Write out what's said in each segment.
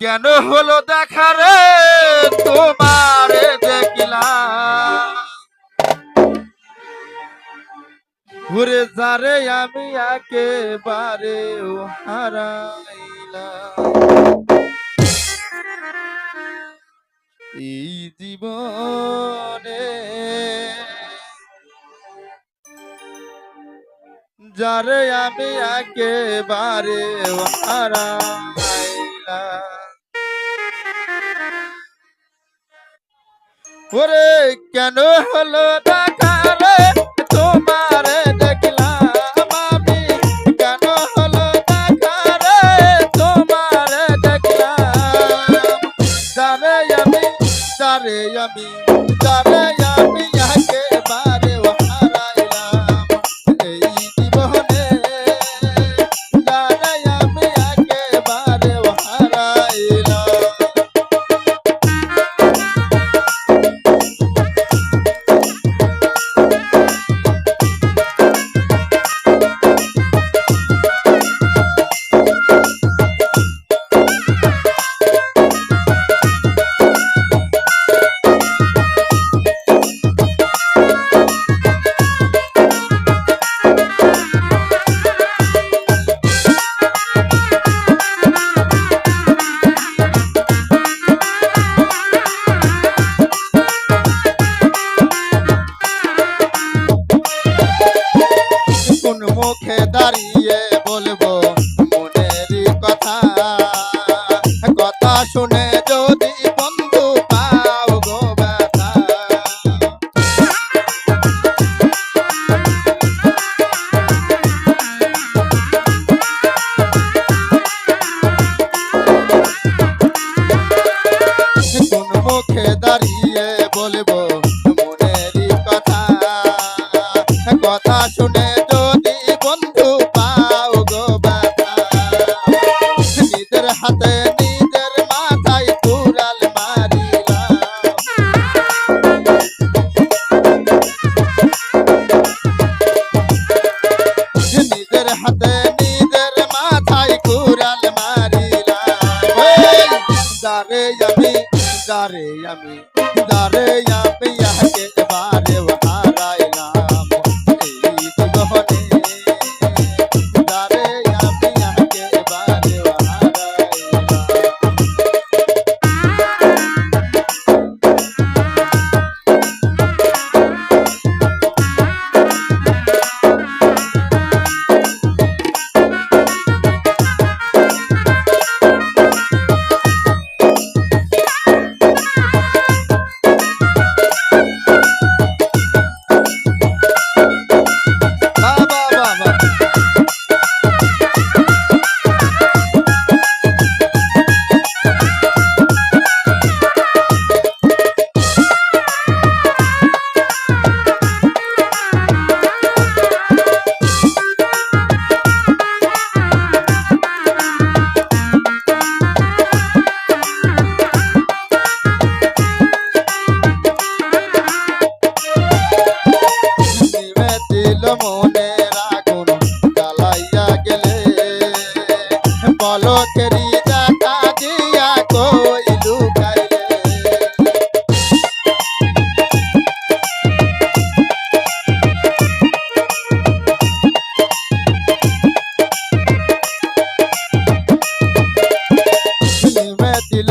কেন হলো দেখা রে? তোমার ঘুরে যারে আমি একেবারে হারাইলাম। এই জীবনে যারে আমি একেবারে হারাইলাম। ওরে কেন হলো দেখা রে? তোমার দেখলাম আমি। কেন হলো দেখা রে? তোমার দেখলাম। যারে আমি যদি যারে আমি যারে আমি একেবারে মনের আগুন জ্বালাইয়া গেলে পলকেরি দেখা দিয়া কই লুকাইলে দিল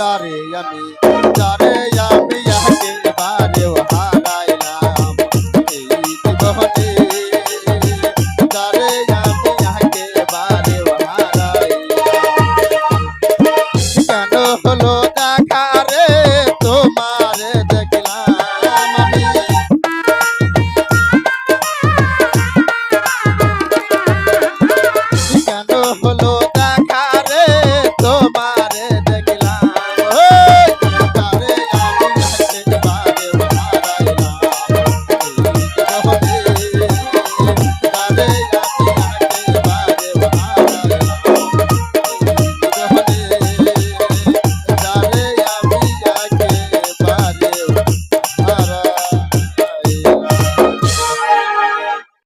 যারে আমি যারে আমি একেবারেও হার